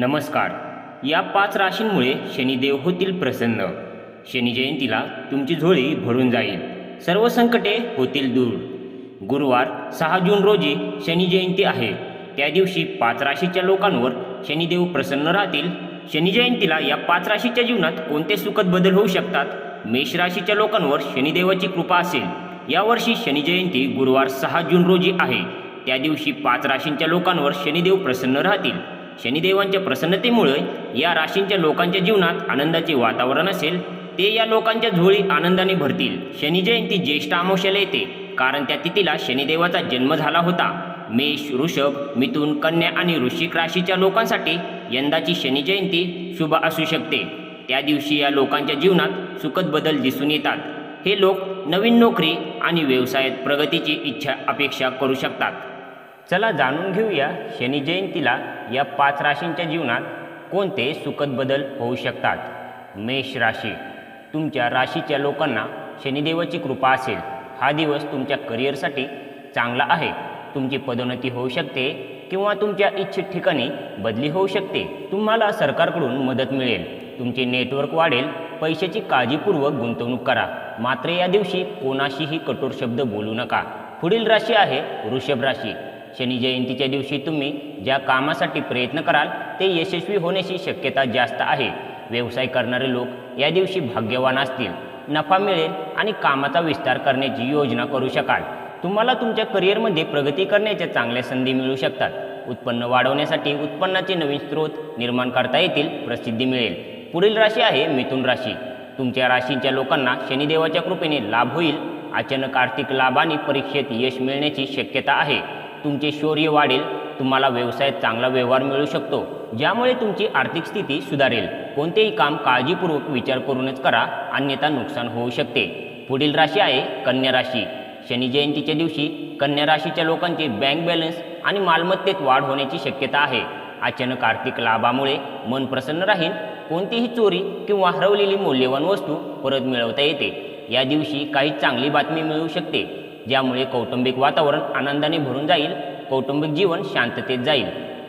नमस्कार. या पाच राशींमुळे शनिदेव होतील प्रसन्न. शनी जयंतीला तुमची झोळी भरून जाईल. सर्व संकटे होतील दूर. गुरुवार सहा जून रोजी शनी जयंती आहे. त्या दिवशी पाच राशीच्या लोकांवर शनिदेव प्रसन्न राहतील. शनी जयंतीला या पाच राशीच्या जीवनात कोणते सुखद बदल होऊ शकतात? मेष राशीच्या लोकांवर शनिदेवाची कृपा असेल. यावर्षी शनी जयंती गुरुवार सहा जून रोजी आहे. त्या दिवशी पाच राशींच्या लोकांवर शनिदेव प्रसन्न राहतील. शनिदेवांच्या प्रसन्नतेमुळे या राशींच्या लोकांच्या जीवनात आनंदाचे वातावरण असेल ते या लोकांच्या झोळी आनंदाने भरतील. शनी जयंती ज्येष्ठ अमावस्याला येते कारण त्या तिथीला शनिदेवाचा जन्म झाला होता. मेष ऋषभ मिथुन कन्या आणि ऋषिक राशीच्या लोकांसाठी यंदाची शनी जयंती शुभ असू शकते. त्या दिवशी या लोकांच्या जीवनात सुखद बदल दिसून येतात. हे लोक नवीन नोकरी आणि व्यवसायात प्रगतीची इच्छा अपेक्षा करू शकतात. चला जाणून घेऊया शनी जयंतीला या पाच राशींच्या जीवनात कोणते सुखद बदल होऊ शकतात? मेष राशी. तुमच्या राशीच्या लोकांना शनिदेवाची कृपा असेल. हा दिवस तुमच्या करिअरसाठी चांगला आहे. तुमची पदोन्नती होऊ शकते किंवा तुमच्या इच्छित ठिकाणी बदली होऊ शकते. तुम्हाला सरकारकडून मदत मिळेल. तुमचे नेटवर्क वाढेल. पैशाची काळजीपूर्वक गुंतवणूक करा. मात्र या दिवशी कोणाशीही कठोर शब्द बोलू नका. पुढील राशी आहे वृषभ राशी. शनी जयंतीच्या दिवशी तुम्ही ज्या कामासाठी प्रयत्न कराल ते यशस्वी होण्याची शक्यता जास्त आहे. व्यवसाय करणारे लोक या दिवशी भाग्यवान असतील. नफा मिळेल आणि कामाचा विस्तार करण्याची योजना करू शकाल. तुम्हाला तुमच्या करिअरमध्ये प्रगती करण्याच्या चांगल्या संधी मिळू शकतात. उत्पन्न वाढवण्यासाठी उत्पन्नाचे नवीन स्रोत निर्माण करता येतील प्रसिद्धी मिळेल. पुढील राशी आहे मिथुन राशी. तुमच्या राशींच्या लोकांना शनिदेवाच्या कृपेने लाभ होईल. अचानक आर्थिक लाभ आणि परीक्षेत यश मिळण्याची शक्यता आहे. तुमचे शौर्य वाढेल तुम्हाला व्यवसायात चांगला व्यवहार मिळू शकतो. ज्यामुळे तुमची आर्थिक स्थिती सुधारेल. कोणतेही काम काळजीपूर्वक विचार करूनच करा अन्यथा नुकसान होऊ शकते. पुढील राशी आहे कन्या राशी. शनी जयंतीच्या दिवशी कन्या राशीच्या लोकांचे बँक बॅलन्स आणि मालमत्तेत वाढ होण्याची शक्यता आहे. अचानक आर्थिक लाभामुळे मन प्रसन्न राहील. कोणतीही चोरी किंवा हरवलेली मौल्यवान वस्तू परत मिळवता येते. या दिवशी काही चांगली बातमी मिळू शकते. ज्यामुळे कौटुंबिक वातावरण आनंदाने भरून जाईल कौटुंबिक जीवन शांततेत जाईल.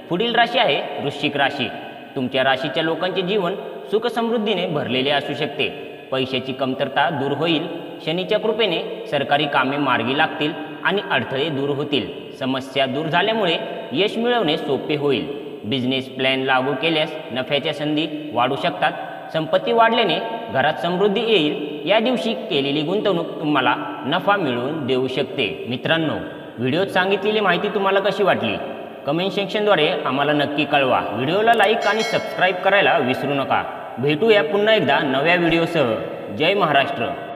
पुढील राशी आहे वृश्चिक राशी. तुमच्या राशीच्या लोकांचे जीवन सुख समृद्धीने भरलेले असू शकते. पैशाची कमतरता दूर होईल शनीच्या कृपेने सरकारी कामे मार्गी लागतील आणि अडथळे दूर होतील. समस्या दूर झाल्यामुळे यश मिळवणे सोपे होईल. बिझनेस प्लॅन लागू केल्यास नफ्याच्या संधी वाढू शकतात. संपत्ती वाढल्याने घरात समृद्धी येईल या दिवशी केलेली गुंतवणूक तुम्हाला नफा मिळवून देऊ शकते. मित्रांनो व्हिडिओत सांगितलेली माहिती तुम्हाला कशी वाटली? कमेंट सेक्शनद्वारे आम्हाला नक्की कळवा. व्हिडिओला लाईक आणि सबस्क्राईब करायला विसरू नका. भेटूया पुन्हा एकदा नव्या व्हिडिओसह. जय महाराष्ट्र.